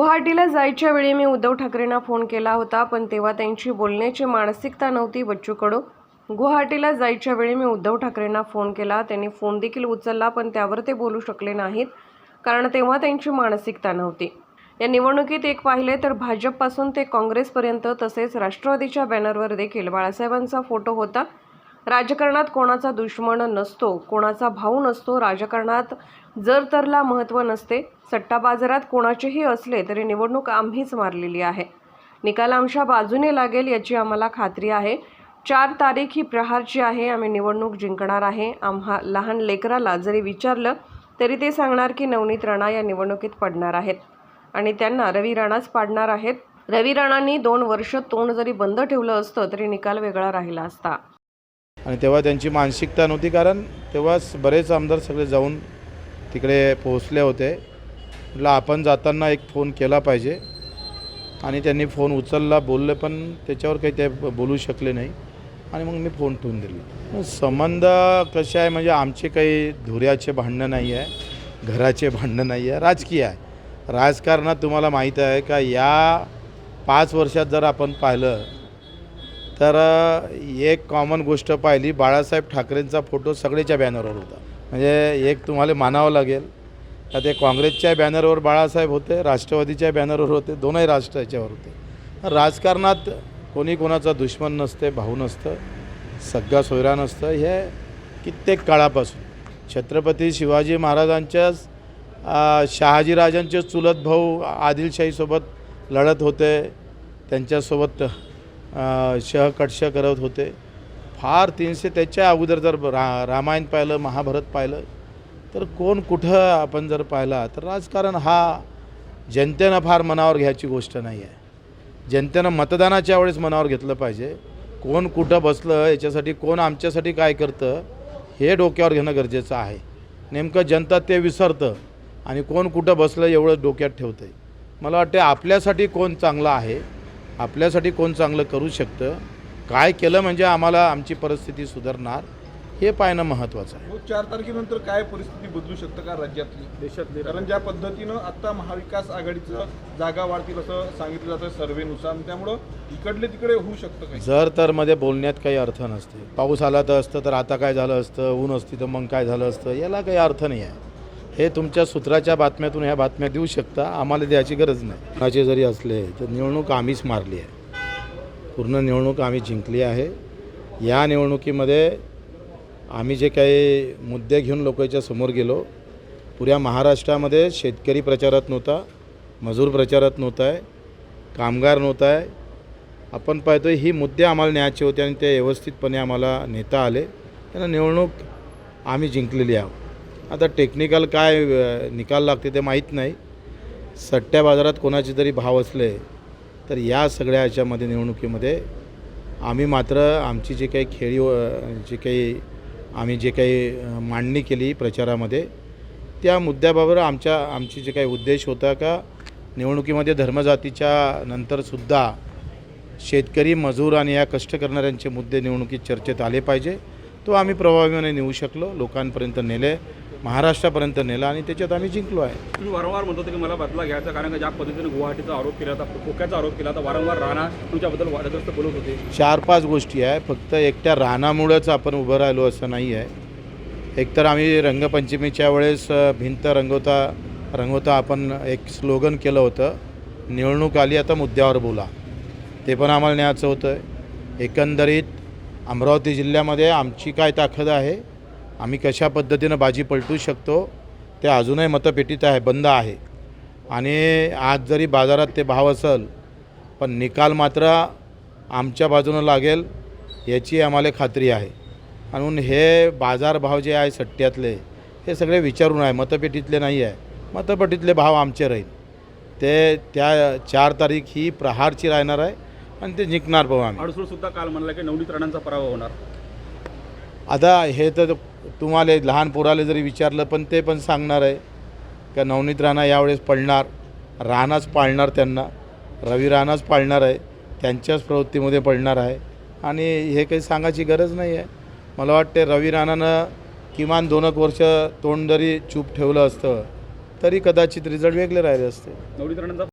गुवाहाटीला जायच्या वेळी मी उद्धव ठाकरेंना फोन केला होता पण तेव्हा त्यांची बोलण्याची मानसिकता नव्हती बच्चू कडू गुवाहाटीला जायच्या वेळी मी उद्धव ठाकरेंना फोन केला. त्यांनी फोन देखील उचलला पण त्यावर ते बोलू शकले नाहीत कारण तेव्हा त्यांची मानसिकता नव्हती. या निवडणुकीत एक पाहिले तर भाजपपासून ते काँग्रेसपर्यंत तसेच राष्ट्रवादीच्या बॅनरवर देखील बाळासाहेबांचा फोटो होता. राजकारणात कोणाचा दुश्मन नसतो कोणाचा भाऊ नसतो राजकारणात जर तरला महत्त्व नसते सट्टा बाजारात कोणाचेही असले तरी निवडणूक आम्हीच मारलेली आहे. निकाल आमच्या बाजूने लागेल याची आम्हाला खात्री आहे. चार तारीख ही प्रहारची आहे आम्ही निवडणूक जिंकणार आहे. आम्हा लहान लेकराला जरी विचारलं तरी ते सांगणार की नवनीत राणा या निवडणुकीत पडणार आहेत. आणि त्यांना रवी राणाच पाडणार आहेत. रवी राणांनी दोन वर्ष तोंड जरी बंद ठेवलं असतं तरी निकाल वेगळा राहिला असता. आणि तेव्हा त्यांची मानसिकता नव्हती कारण तेव्हा बरेच आमदार सगळे जाऊन तिकडे पोहोचले होते. म्हटलं आपण जाताना एक फोन केला पाहिजे. आणि त्यांनी फोन उचलला बोलले पण त्याच्यावर काही ते बोलू शकले नाही. आणि मग मी फोन ठेवून दिला. संबंध कसे आहे? म्हणजे आमचे काही धुऱ्याचे भांडणं नाही आहे घराचे भांडणं नाही आहे राजकीय आहे. राजकारणात तुम्हाला माहीत आहे का या पाच वर्षात जर आपण पाहिलं तर एक कॉमन गोष्ट पाहिली बाळासाहेब ठाकरेंचा फोटो सगळेच्या बॅनरवर होता. म्हणजे एक तुम्हाला मानावं लागेल का ते काँग्रेसच्या बॅनरवर बाळासाहेब होते राष्ट्रवादीच्या बॅनरवर होते दोनही राष्ट्र याच्यावर होते. राजकारणात कोणी कोणाचा दुश्मन नसते भाऊ नसतं सगळा सोयरा नसतं हे कित्येक काळापासून. छत्रपती शिवाजी महाराजांच्याच शहाजीराजांचे चुलत भाऊ आदिलशाहीसोबत लढत होते त्यांच्यासोबत शहकटश करत होते. फार तीनशे त्याच्या अगोदर जर रा रामायण पाहिलं महाभारत पाहिलं तर कोण कुठं आपण जर पाहिला तर राजकारण हा जनतेनं फार मनावर घ्यायची गोष्ट नाही आहे. जनतेनं मतदानाच्या वेळेस मनावर घेतलं पाहिजे. कोण कुठं बसलं याच्यासाठी कोण आमच्यासाठी काय करतं हे डोक्यावर घेणं गरजेचं आहे. नेमकं जनता ते विसरतं आणि कोण कुठं बसलं एवढं डोक्यात ठेवतं आहे मला वाटते आपल्यासाठी कोण चांगलं आहे आपल्यासाठी कोण चांगलं करू शकतं? काय केलं म्हणजे आम्हाला आमची परिस्थिती सुधारणार? हे पाहणं महत्त्वाचं आहे. चार तारखेनंतर काय परिस्थिती बदलू शकतं का राज्यातली? देशातली. कारण ज्या पद्धतीनं आता महाविकास आघाडीचं जागा वाढतील असं सांगितलं जातं सर्वेनुसार त्यामुळं इकडले तिकडे होऊ शकतं काही. जर तर मध्ये बोलण्यात काही अर्थ नसते. पाऊस आला तर असतं तर आता काय झालं असतं? ऊन असती तर मग काय झालं असतं? याला काही अर्थ नाही आहे. हे तुमच्या सूत्राच्या बातम्यातून ह्या बातम्या देऊ शकता. आम्हाला द्यायची गरज नाही. कोणाचे जरी असले तर निवडणूक आम्हीच मारली आहे. पूर्ण निवडणूक आम्ही जिंकली आहे. या निवडणुकीमध्ये आम्ही जे काही मुद्दे घेऊन लोकांच्या समोर गेलो पुऱ्या महाराष्ट्रामध्ये शेतकरी प्रचारात नव्हता मजूर प्रचारात नव्हता आहे कामगार नव्हता आहे. आपण पाहतो ही मुद्दे आम्हाला न्यायचे होते आणि ते व्यवस्थितपणे आम्हाला नेता आले. त्यांना निवडणूक आम्ही जिंकलेली आहोत. आता टेक्निकल काय निकाल लागते ते माहीत नाही. सट्ट्या बाजारात कोणाचे तरी भाव असले तर या सगळ्या याच्यामध्ये निवडणुकीमध्ये आम्ही मात्र आमची जे काही खेळी जे काही आम्ही जे काही मांडणी केली प्रचारामध्ये त्या मुद्द्याबाबत आमच्या आमची जे काही उद्देश होता का निवडणुकीमध्ये धर्मजातीच्या नंतरसुद्धा शेतकरी मजूर आणि या कष्ट करणाऱ्यांचे मुद्दे निवडणुकीत चर्चेत आले पाहिजे. तो आम्ही प्रभावीपणे नेऊ शकलो लोकांपर्यंत नेले. महाराष्ट्रापर्यंत नेला आणि त्याच्यात आम्ही जिंकलो आहे. तुम्ही वारंवार म्हणतो की मला बदला घ्यायचा कारण का ज्या पद्धतीने गुवाहाटीचा आरोप केला होता खोक्याचा आरोप केला होता वारंवार राणा तुमच्याबद्दल वादग्रस्त बोलत होते. चार पाच गोष्टी आहे फक्त एकट्या रानामुळंच आपण उभं राहिलो असं नाही आहे. एकतर आम्ही रंगपंचमीच्या वेळेस भिंत रंगवता रंगवता आपण एक स्लोगन केलं होतं निवडणूक आली आता मुद्द्यावर बोला. ते पण आम्हाला न्यायचं होतं. एकंदरीत अमरावती जिल्ह्यामध्ये आमची काय ताकद आहे? आम्ही कशा पद्धतीनं बाजी पलटू शकतो ते अजूनही मतपेटीत आहे बंद आहे. आणि आज जरी बाजारात ते भाव असेल पण निकाल मात्र आमच्या बाजूनं लागेल याची आम्हाला खात्री आहे. म्हणून हे बाजारभाव जे आहे सट्ट्यातले हे सगळे विचारून आहे मतपेटीतले नाही आहे. मतपेटीतले भाव आमचे राहील. ते त्या चार तारीख ही प्रहारची राहणार आहे आणि ते जिंकणार पाहू आम्ही. सुद्धा काल म्हणला की नवनीत राणांचा पराभव होणार. आता हे तर तुम्हाला लहान पोराला जरी विचारलं पण ते पण सांगणार आहे का नवनीत राणा यावेळेस पडणार राणाच पाळणार त्यांना. रवी राणाच पाळणार आहे त्यांच्याच प्रवृत्तीमध्ये पडणार आहे. आणि हे काही सांगायची गरज नाही आहे. मला वाटते रवी राणानं किमान दोन एक वर्ष तोंड जरी चूप ठेवलं असतं तरी कदाचित रिझल्ट वेगळे राहिले असते. नवनीत राणांचा